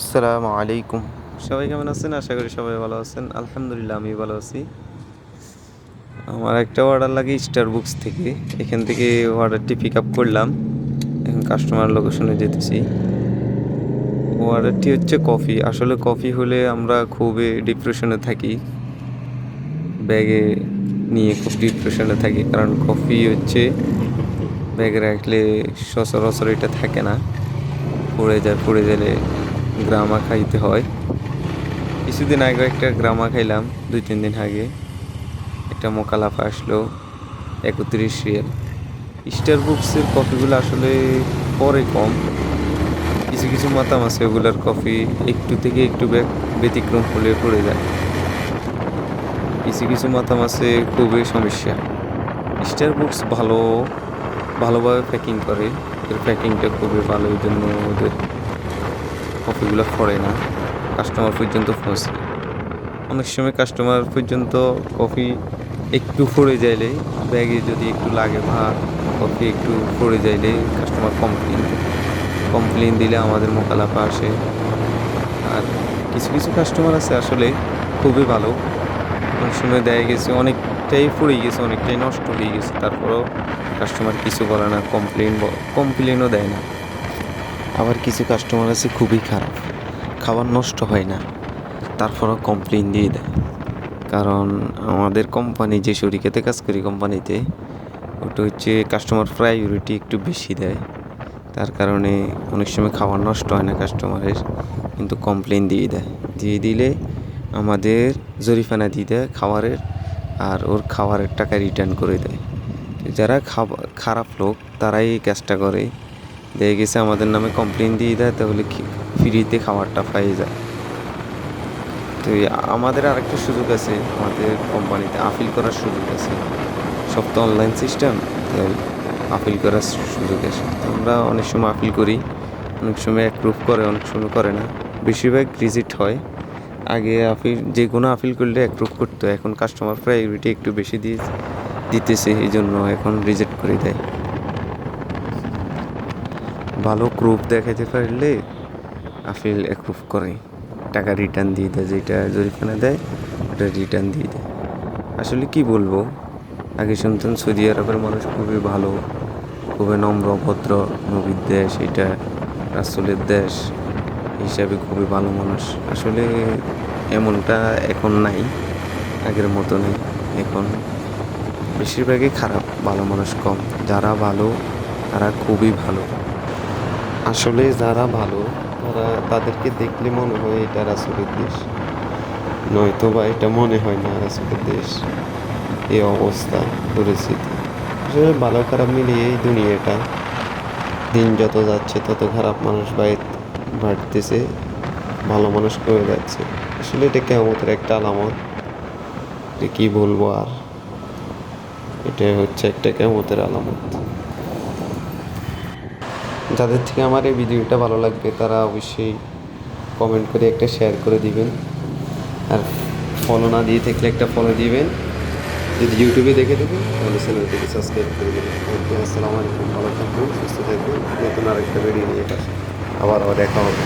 আসসালামু আলাইকুম। সবাই কেমন আছেন? আশা করি সবাই ভালো আছেন। আলহামদুলিল্লাহ আমি ভালো আছি। আমার একটা অর্ডার লাগে স্টার বুকস থেকে। এখান থেকে অর্ডারটি পিক আপ করলাম। এখন কাস্টমার লোকেশনে যেতেছি। অর্ডারটি হচ্ছে কফি আসলে কফি হলে আমরা খুবই ডিপ্রেশনে থাকি। ব্যাগে নিয়ে খুব ডিপ্রেশনে থাকি। কারণ কফি হচ্ছে ব্যাগে রাখলে সচরাচর এটা থাকে না। পড়ে যায়, পড়ে গেলে গ্রামা খাইতে হয়। কিছুদিন আগে একটা গ্রামা খাইলাম, দুই, তিন দিন আগে। একটা মোকালাফা আসলো, একত্রিশ রিয়াল। স্টার বুকসের কফিগুলো আসলে পরে কম। কিছু কিছু মাতাম আছে, ওগুলার কফি একটু থেকে একটু ব্যতিক্রম হলে পড়ে যায়। কিছু কিছু মাতাম আছে, খুবই সমস্যা। স্টার বুকস ভালো, ভালোভাবে প্যাকিং করে। এর প্যাকিংটা খুবই ভালো, এই জন্য ওদের কপিগুলো পড়ে না কাস্টমার পর্যন্ত পৌঁছে। অনেক সময় কাস্টমার পর্যন্ত কফি একটু পড়ে যাইলে, ব্যাগে যদি একটু লাগে বা কফি একটু পড়ে যাইলে কাস্টমার কমপ্লেন কমপ্লেন দিলে আমাদের মোকালাফা আসে। আর কিছু কিছু কাস্টমার আছে আসলে খুবই ভালো। অনেক সময় দেয়া গেছে অনেকটাই পড়ে গেছে, অনেকটাই নষ্ট হয়ে গেছে, তারপরেও কাস্টমার কিছু বলে না কমপ্লেন কমপ্লেনও দেয় না। আবার কিছু কাস্টমার আছে খুবই খারাপ। খাবার নষ্ট হয় না। তারপরও কমপ্লেন দিয়ে দেয়। কারণ আমাদের কোম্পানি যে শরিকাতে কাজ করি কোম্পানিতে ওটা হচ্ছে কাস্টমার প্রায়োরিটি একটু বেশি দেয়। তার কারণে অনেক সময় খাবার নষ্ট হয় না কাস্টমারের কিন্তু কমপ্লেন দিয়ে দেয়। দিয়ে দিলে আমাদের জরিফানা দিয়ে দেয় খাবারের, আর ওর খাবারের টাকা রিটার্ন করে দেয়। যারা খাবার খারাপ লোক, তারাই এই কাজটা করে। দেখে গেছে, আমাদের নামে কমপ্লেন দিয়ে দেয়, তাহলে ফ্রিতে খাবারটা পাই যায়? তো আমাদের আরেকটা সুযোগ আছে, আমাদের কোম্পানিতে আপিল করার সুযোগ আছে। সব তো অনলাইন সিস্টেম আপিল করার সুযোগ আছে। তো আমরা অনেক সময় আপিল করি, অনেক সময় অ্যাপ্রুভ করে, অনেক সময় করে না। বেশিরভাগ রিজিট হয়। আগে আপিল যে কোনো আপিল করলে অ্যাপ্রুভ করতো, এখন কাস্টমার প্রায়োরিটি একটু বেশি দিয়ে দিতেছে, এই জন্য এখন রিজেক্ট করে দেয়। ভালো প্রুফ দেখাতে পারলে আপিল অ্যাপ্রুভ করে। টাকা রিটার্ন দিয়ে দেয়, যেটা জরিমানা দেয়, ওটা রিটার্ন দিয়ে দেয়। আসলে কি বলব, আগে শুনতেন সৌদি আরবের মানুষ খুবই ভালো, খুবই নম্র, ভদ্র, নবীর দেশ, এটা রাসুলের দেশ, হিসাবে খুবই ভালো মানুষ। আসলে এমনটা এখন নাই, আগের মতো নেই। এখন বেশিরভাগই খারাপ, ভালো মানুষ কম। যারা ভালো, তারা খুবই ভালো। আসলে যারা ভালো, তারা তাদেরকে দেখলে মনে হয় এটা রাসুলের দেশ। নয়তো বা এটা মনে হয় না রাসুলের দেশ। এই অবস্থা পরিস্থিতি আসলে ভালো খারাপ মিলিয়ে এই দুনিয়াটা, দিন যত যাচ্ছে তত খারাপ মানুষ বাইর বাড়তেছে, ভালো মানুষ কমে যাচ্ছে। আসলে এটা কেমতের একটা আলামত। কি বলব আর? এটা হচ্ছে একটা কেমতের আলামত। যাদের থেকে আমার এই ভিডিওটা ভালো লাগবে, তারা অবশ্যই কমেন্ট করে একটা শেয়ার করে দিবেন। আর ফলো না দিয়ে থাকলে একটা ফলো দিবেন। যদি ইউটিউবে দেখে দেবেন তাহলে চ্যানেলটিকে সাবস্ক্রাইব করে দেবেন। ওকে, আসসালামু আলাইকুম, ভালো থাকবেন, সুস্থ থাকবেন। নতুন আরেকটা ভিডিও নিয়ে আবার দেখা হবে।